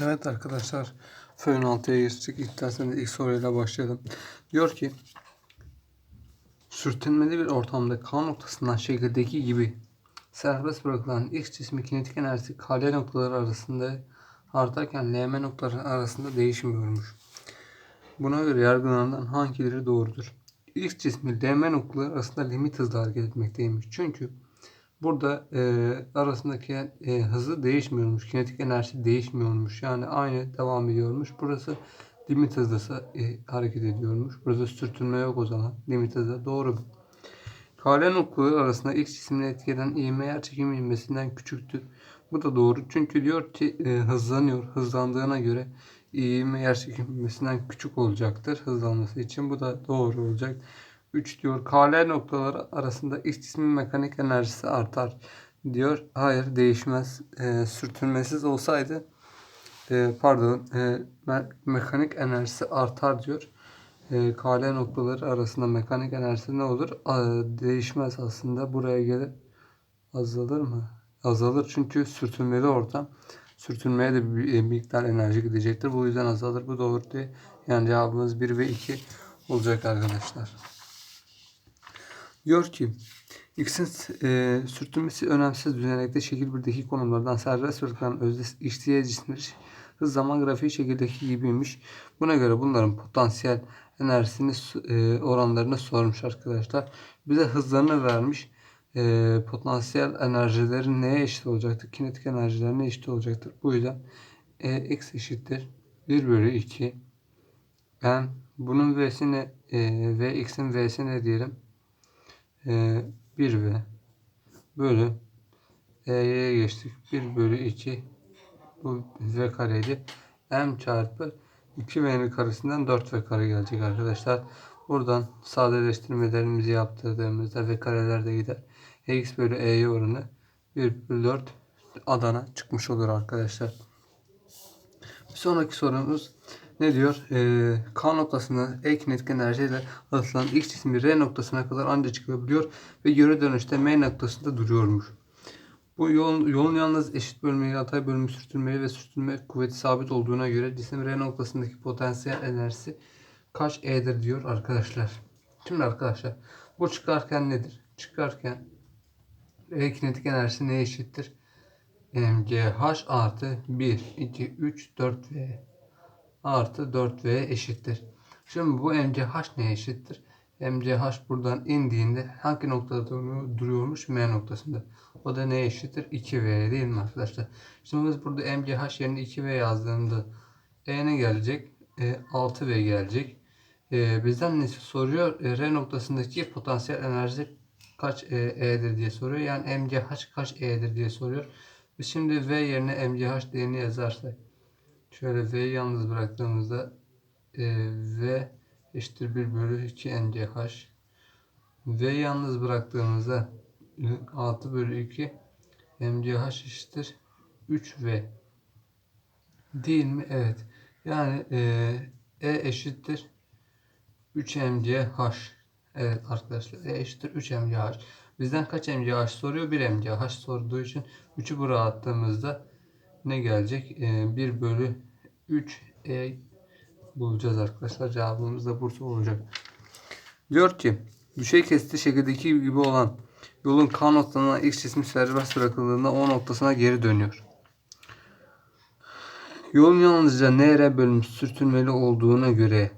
Evet arkadaşlar fön 6'ya geçtik. İsterseniz ilk soruyla başlayalım. Diyor ki sürtünmeli bir ortamda K noktasından şekildeki gibi serbest bırakılan X cismi kinetik enerjisi KL noktaları arasında artarken LM noktaları arasında değişmiyormuş. Buna göre yargılanan hangileri doğrudur? X cismi LM noktaları arasında limit hızla hareket etmekteymiş. Çünkü Burada e, arasındaki e, hızı değişmiyormuş. Kinetik enerjisi değişmiyormuş. Yani aynı devam ediyormuş. Burası limit hızla e, hareket ediyormuş. Burada sürtünme yok o zaman. Limit hızla doğru. KL noktaları arasında X cisimini etkileyen ivme yer çekimi ivmesinden küçüktür. Bu da doğru. Çünkü diyor ki e, hızlanıyor. Hızlandığına göre ivme yer çekimi ivmesinden küçük olacaktır hızlanması için. Bu da doğru olacak. 3 diyor. KL noktaları arasında X cismin mekanik enerjisi artar diyor. Hayır değişmez. E, sürtünmesiz olsaydı e, pardon e, me mekanik enerjisi artar diyor. E, KL noktaları arasında mekanik enerjisi ne olur? A, değişmez aslında. Buraya gelir azalır mı? Azalır çünkü sürtünmeli ortam. Sürtünmeye de bir, bir miktar enerji gidecektir. Bu yüzden azalır. Bu doğru değil. Yani cevabımız 1 ve 2 olacak arkadaşlar. Diyor ki X'in e, sürtünmesi önemsiz düzenekte şekil 1'deki konumlardan serbest bırakılan özde işleye cismir hız zaman grafiği şekildeki gibiymiş. Buna göre bunların potansiyel enerjisini e, oranlarını sormuş arkadaşlar. Bize hızlarını vermiş. E, potansiyel enerjileri neye eşit olacaktır? Kinetik enerjilerine eşit olacaktır. Bu yüzden e, x eşittir 1 bölü 2 ben bunun v'si ne? E, v x'in v'si ne diyelim? E, 1V bölü E'ye geçtik. 1 bölü 2 bu V kareydi. M çarpı 2V'nin karesinden 4V kare gelecek arkadaşlar. Buradan sadeleştirmelerimizi yaptırdığımızda V kareler de gider. X bölü E'ye oranı 1 bölü 4 Adana çıkmış olur arkadaşlar. Bir sonraki sorumuz ne diyor? Ee, K noktasında E kinetik enerjiyle atılan X cismi R noktasına kadar ancak çıkabiliyor ve yöre dönüşte M noktasında duruyormuş. Bu yolun, yolun yalnız eşit bölmeli, atay bölümü sürtünmeli ve sürtünme kuvveti sabit olduğuna göre cisim R noktasındaki potansiyel enerjisi kaç E'dir diyor arkadaşlar. Şimdi arkadaşlar bu çıkarken nedir? Çıkarken E kinetik enerjisi neye eşittir? MGH artı 1, 2, 3, 4V artı 4V eşittir. Şimdi bu MCH neye eşittir? MCH buradan indiğinde hangi noktada duruyormuş? M noktasında. O da neye eşittir? 2V değil mi arkadaşlar? Şimdi biz burada MCH yerine 2V yazdığında E ne gelecek? E, 6V gelecek. E, bizden ne soruyor? E, R noktasındaki potansiyel enerji kaç e, E'dir diye soruyor. Yani MCH kaç E'dir diye soruyor. Biz şimdi V yerine MCH değerini yazarsak Şöyle V'yi yalnız bıraktığımızda e, V eşittir 1 bölü 2 NCH. V'yi yalnız bıraktığımızda 6 bölü 2 MCH eşittir 3V. Değil mi? Evet. Yani e, E eşittir 3 MCH. Evet arkadaşlar E eşittir 3 MCH. Bizden kaç MCH soruyor? 1 MCH sorduğu için 3'ü buraya attığımızda ne gelecek? E, 1 bölü 3 E bulacağız arkadaşlar. Cevabımız da Bursa olacak. Diyor ki düşey kesti şekildeki gibi olan yolun K noktasına X cismi serbest bırakıldığında O noktasına geri dönüyor. Yolun yalnızca NR bölümü sürtünmeli olduğuna göre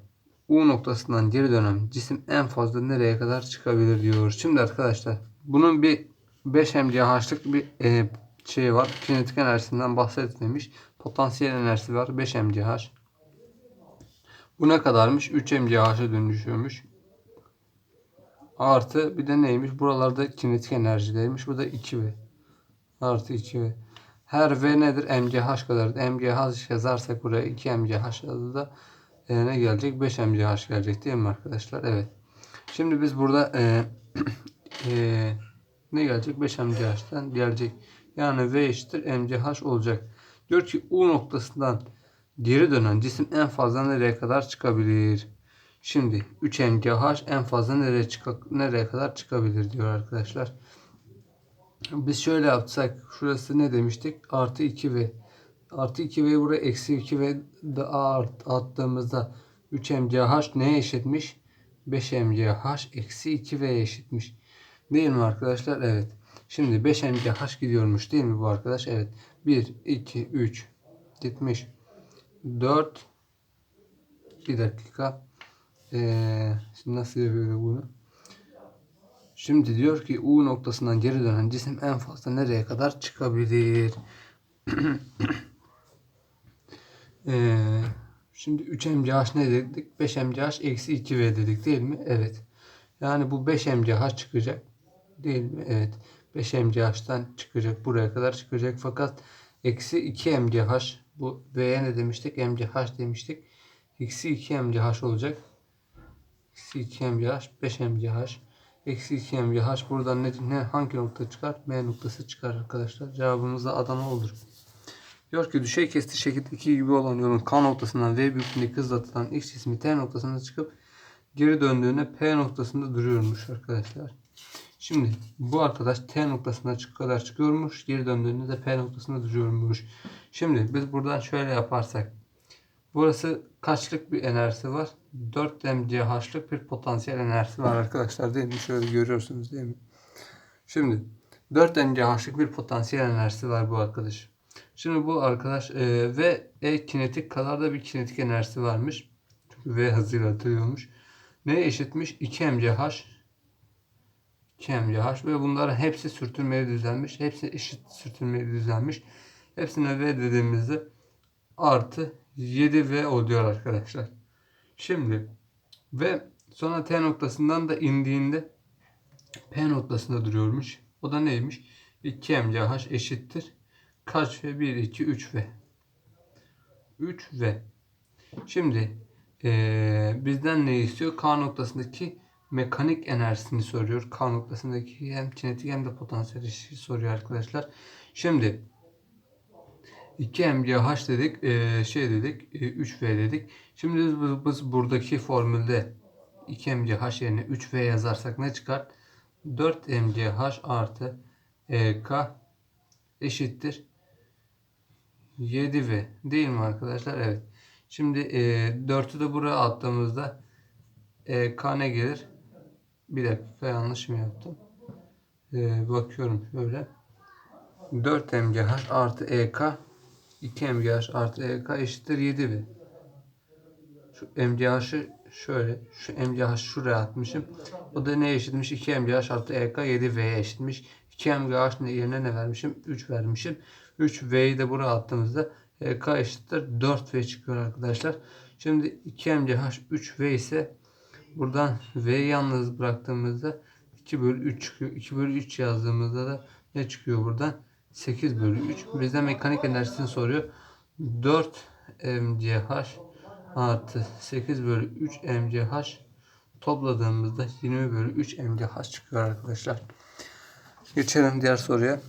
U noktasından geri dönen cisim en fazla nereye kadar çıkabilir diyor. Şimdi arkadaşlar bunun bir 5 mCh'lık bir e, şey var. Kinetik enerjisinden bahsetmemiş. Potansiyel enerjisi var. 5 mCh. Bu ne kadarmış? 3 mCh'a dönüşüyormuş. Artı bir de neymiş? Buralarda kinetik enerjideymiş. Bu da 2V. Artı 2V. Her V nedir? mCh kadar. mCh yazarsak buraya 2 mCh yazdı da e, ne gelecek? 5 mCh gelecek değil mi arkadaşlar? Evet. Şimdi biz burada e, e, ne gelecek? 5 mCh'den gelecek. Yani V eşittir mCh olacak. Diyor ki U noktasından geri dönen cisim en fazla nereye kadar çıkabilir? Şimdi 3 mCh en fazla nereye, çık nereye kadar çıkabilir diyor arkadaşlar. Biz şöyle yapsak şurası ne demiştik? Artı 2V artı 2V'yi buraya eksi 2V de art, attığımızda 3 mCh neye eşitmiş? 5 mCh eksi 2V'ye eşitmiş. Değil mi arkadaşlar? Evet. Şimdi 5 mCh gidiyormuş değil mi bu arkadaş? Evet. 1, 2, 3 gitmiş. 4 bir dakika. Ee, şimdi nasıl yapıyoruz bunu? Şimdi diyor ki U noktasından geri dönen cisim en fazla nereye kadar çıkabilir? ee, şimdi 3 mCh ne dedik? 5 mCh eksi 2V dedik değil mi? Evet. Yani bu 5 mCh çıkacak. Değil mi? Evet. 5 mCh'tan çıkacak. Buraya kadar çıkacak. Fakat eksi 2 mCh bu V'ye ne demiştik? mCh demiştik. Eksi 2 mCh olacak. Eksi 2 mCh 5 mCh. Eksi 2 mCh buradan ne, ne hangi nokta çıkar? M noktası çıkar arkadaşlar. Cevabımız da Adana olur. Diyor ki düşey kesti şekildeki gibi olan yolun K noktasından V büyüklüğündeki hızla atılan X cismi T noktasına çıkıp geri döndüğünde P noktasında duruyormuş arkadaşlar. Şimdi bu arkadaş T noktasına çık kadar çıkıyormuş. Geri döndüğünde de P noktasında duruyormuş. Şimdi biz buradan şöyle yaparsak. Burası kaçlık bir enerjisi var? 4 mCh'lık bir potansiyel enerjisi var arkadaşlar değil mi? Şöyle görüyorsunuz değil mi? Şimdi 4 mCh'lık bir potansiyel enerjisi var bu arkadaş. Şimdi bu arkadaş e, ve E kinetik kadar da bir kinetik enerjisi varmış. Çünkü V hızıyla atılıyormuş. Neye eşitmiş? 2 mCh 2 mCh ve bunların hepsi sürtünmeli düzenmiş. Hepsi eşit sürtünmeli düzenmiş. Hepsine V dediğimizde artı 7V oluyor arkadaşlar. Şimdi ve sonra T noktasından da indiğinde P noktasında duruyormuş. O da neymiş? 2 mCh eşittir. Kaç V? 1, 2, 3 V. 3 V. Şimdi ee, bizden ne istiyor? K noktasındaki mekanik enerjisini soruyor. K noktasındaki hem kinetik hem de potansiyel eşiği soruyor arkadaşlar. Şimdi 2 mCh dedik, e, şey dedik, e, 3V dedik. Şimdi biz, biz buradaki formülde 2 mCh yerine 3V yazarsak ne çıkar? 4 mCh artı EK eşittir 7V değil mi arkadaşlar? Evet. Şimdi e, 4'ü de buraya attığımızda EK ne gelir? Bir dakika yanlış mı yaptım? E, bakıyorum şöyle. 4 mCh artı EK 2 mCh artı EK eşittir 7V. Şu mCh'ı şöyle. Şu mCh şuraya atmışım. O da ne eşitmiş? 2 mCh artı EK 7V'ye eşitmiş. 2 mCh yerine ne vermişim? 3 vermişim. 3V'yi de buraya attığımızda EK eşittir 4V çıkıyor arkadaşlar. Şimdi 2 mCh 3V ise buradan V'yi yalnız bıraktığımızda 2 bölü 3 çıkıyor. 2 bölü 3 yazdığımızda da ne çıkıyor buradan? 8 bölü 3. Bizden mekanik enerjisini soruyor. 4 mCh artı 8 bölü 3 mCh topladığımızda 20 bölü 3 mCh çıkıyor arkadaşlar. Geçelim diğer soruya.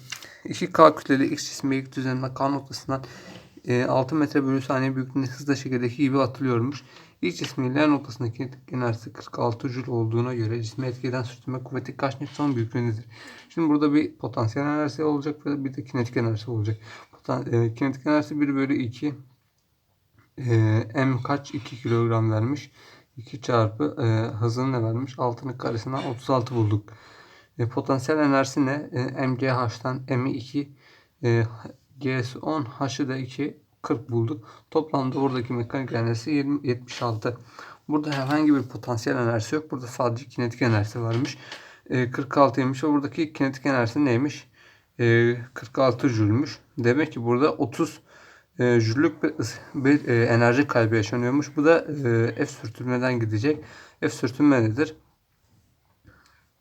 2K kütleli X cismi ilk düzenleme K noktasından 6 metre bölü saniye büyüklüğünde hızla şekildeki gibi atılıyormuş. İlk cismin L noktasındaki enerjisi 46 Joule olduğuna göre cisme etkilen sürtünme kuvveti kaç Newton büyüklüğündedir? Şimdi burada bir potansiyel enerjisi olacak ve bir de kinetik enerjisi olacak. Potan, e, kinetik enerjisi 1 bölü 2 e, M kaç 2 kilogram vermiş. 2 çarpı e, hızını ne vermiş? Altının karesinden 36 bulduk. E, potansiyel enerjisi ne? E, MGH'tan M'i 2 e, G'si 10 H'ı da 2 40 bulduk. Toplamda buradaki mekanik enerjisi 20, 76. Burada herhangi bir potansiyel enerjisi yok. Burada sadece kinetik enerjisi varmış. E, 46'ymış ve buradaki kinetik enerjisi neymiş? E, 46 jülmüş. Demek ki burada 30 e, jüllük bir, bir e, enerji kaybı yaşanıyormuş. Bu da e, F sürtünmeden gidecek. F sürtünme nedir?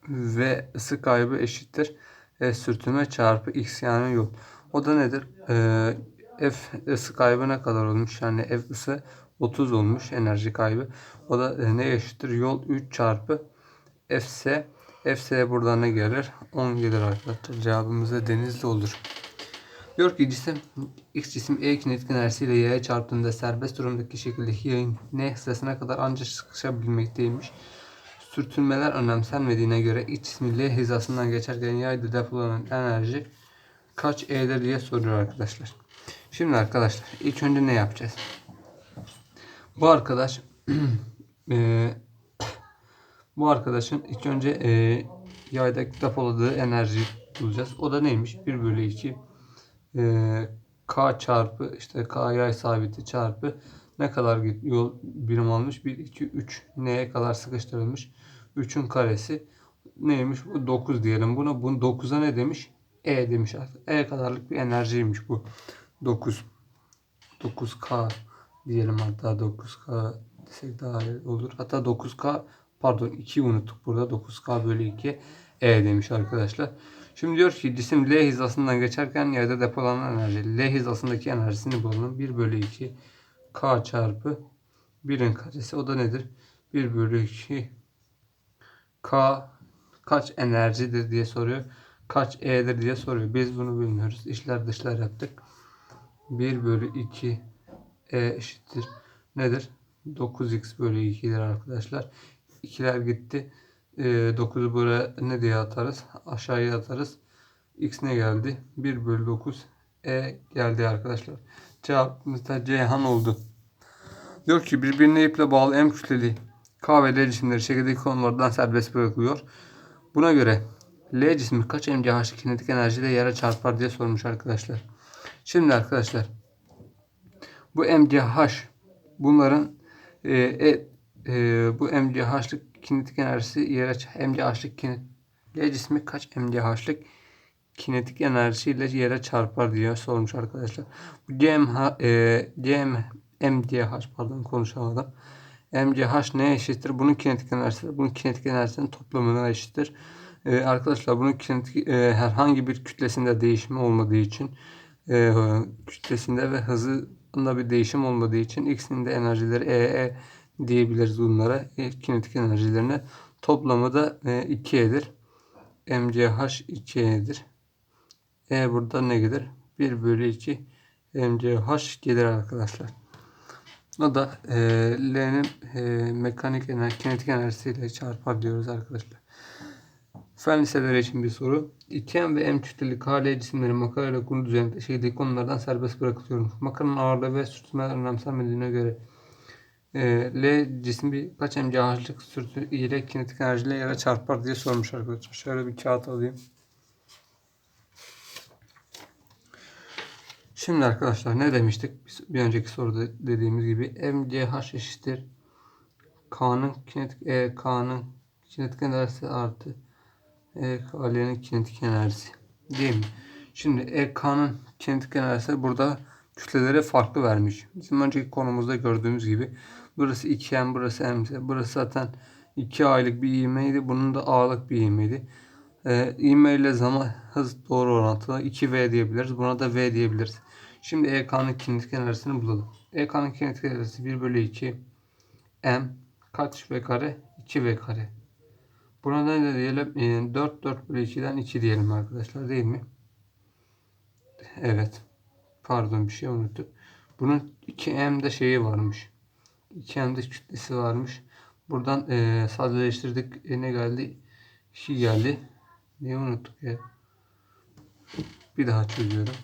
Ve ısı kaybı eşittir. F sürtünme çarpı X yani yol. O da nedir? E, F ısı kaybı ne kadar olmuş? Yani F ısı 30 olmuş enerji kaybı. O da e, ne eşittir? Yol 3 çarpı Fs. Fs buradan ne gelir? 10 gelir arkadaşlar. Cevabımız da denizli olur. Diyor ki cisim X cisim E kinetik enerjisiyle Y'ye çarptığında serbest durumdaki şekildeki yayın N hızına kadar ancak sıkışabilmekteymiş. Sürtünmeler önemsenmediğine göre X cismi L hizasından geçerken yayda depolanan enerji kaç E'dir diye soruyor arkadaşlar. Şimdi arkadaşlar ilk önce ne yapacağız? Bu arkadaş eee, bu arkadaşın ilk önce eee yaydaki depoladığı enerji bulacağız. O da neymiş? 1 bölü 2 eee, K çarpı işte K yay sabiti çarpı ne kadar yol birim almış? 1, 2, 3 neye kadar sıkıştırılmış? 3'ün karesi neymiş? Bu 9 diyelim buna. Bunu 9'a ne demiş? E demiş artık. E kadarlık bir enerjiymiş bu. 9. 9K diyelim hatta 9K desek daha iyi olur. Hatta 9K pardon 2 unuttuk burada 9K bölü 2 E demiş arkadaşlar. Şimdi diyor ki cisim L hizasından geçerken yerde depolanan enerji L hizasındaki enerjisini bulalım. 1 bölü 2 K çarpı 1'in karesi o da nedir? 1 bölü 2 K kaç enerjidir diye soruyor. Kaç E'dir diye soruyor. Biz bunu bilmiyoruz. İşler dışlar yaptık. 1 bölü 2 E eşittir. Nedir? 9x bölü 2'dir arkadaşlar. İkiler gitti. Ee, 9'u buraya ne diye atarız? Aşağıya atarız. X ne geldi? 1 bölü 9 E geldi arkadaşlar. Cevabımız da Ceyhan oldu. Diyor ki birbirine iple bağlı M kütleli K ve L cisimleri şekildeki konulardan serbest bırakılıyor. Buna göre L cismi kaç mCh kinetik enerjiyle yere çarpar diye sormuş arkadaşlar. Şimdi arkadaşlar bu mCh bunların e, e, e, bu mCh'lık kinetik enerjisi yere mCh'lık kinet L cismi kaç mCh'lık kinetik enerjiyle yere çarpar diye sormuş arkadaşlar. Bu CMH, e, CM, MCH pardon konuşamadım. MCH neye eşittir? Bunun kinetik enerjisi, bunun kinetik enerjisinin toplamına eşittir. E, arkadaşlar bunun kinetik e, herhangi bir kütlesinde değişimi olmadığı için e, kütlesinde ve hızında bir değişim olmadığı için ikisinin de enerjileri EE diyebiliriz bunlara. E, kinetik enerjilerine. Toplamı da e, 2E'dir. MCH 2E'dir. E burada ne gelir? 1 bölü 2 MCH gelir arkadaşlar. O da e, L'nin e, mekanik enerji, kinetik enerjisiyle çarpar diyoruz arkadaşlar. Fen liseleri için bir soru. 2M ve M kütleli KL cisimleri makara ile konu düzeninde şekildeki konulardan serbest bırakılıyor. Makaranın ağırlığı ve sürtünmeler önemsenmediğine göre e, L cismi kaç mCh'lık sürtü ile kinetik enerjiyle yere çarpar diye sormuş arkadaşlar. Şöyle bir kağıt alayım. Şimdi arkadaşlar ne demiştik? Biz bir önceki soruda dediğimiz gibi mCh eşittir. K'nın kinetik E K'nın kinetik enerjisi artı E K'nin kinetik enerjisi. Değil mi? Şimdi E K'nın kinetik enerjisi burada kütlelere farklı vermiş. Bizim önceki konumuzda gördüğümüz gibi burası 2M burası M burası zaten 2 aylık bir ivmeydi. Bunun da A'lık bir ivmeydi. Ee, ivme ile zaman hız doğru orantılı 2V diyebiliriz. Buna da V diyebiliriz. Şimdi EK'nın kinetik enerjisini bulalım. EK'nın kinetik enerjisi 1 bölü 2 M kaç V kare? 2 V kare. Buna ne diyelim? Ee, 4 4 bölü 2'den 2 diyelim arkadaşlar değil mi? Evet. Pardon bir şey unuttuk. Bunun 2M'de şeyi varmış. 2M'de kütlesi varmış. Buradan e, sadeleştirdik. E, ne geldi? 2 geldi. Neyi unuttuk ya? Bir daha çözüyorum.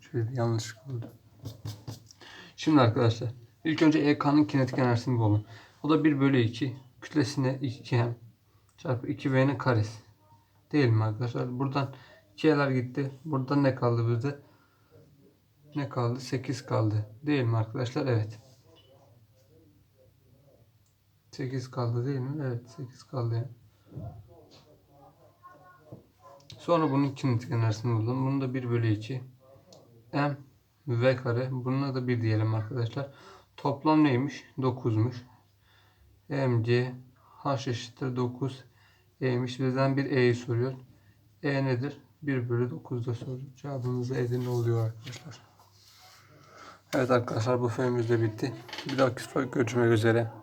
Şöyle bir yanlışlık oldu. Şimdi arkadaşlar ilk önce EK'nın kinetik enerjisini bulalım. O da 1 bölü 2 kütlesine 2M çarpı 2V'nin karesi. Değil mi arkadaşlar? Buradan 2'ler gitti. Buradan ne kaldı bizde? Ne kaldı? 8 kaldı. Değil mi arkadaşlar? Evet. 8 kaldı değil mi? Evet 8 kaldı yani. Sonra bunun kinetik enerjisini buldum. Bunu da 1 bölü 2 m v kare. Bununla da 1 diyelim arkadaşlar. Toplam neymiş? 9'muş. Mc h eşittir 9 e'ymiş. Bizden bir e'yi soruyor. e nedir? 1 bölü 9'da soruyor. Cevabımız Edirne oluyor arkadaşlar. Evet arkadaşlar bu filmimiz de bitti. Bir dahaki soru görüşmek üzere.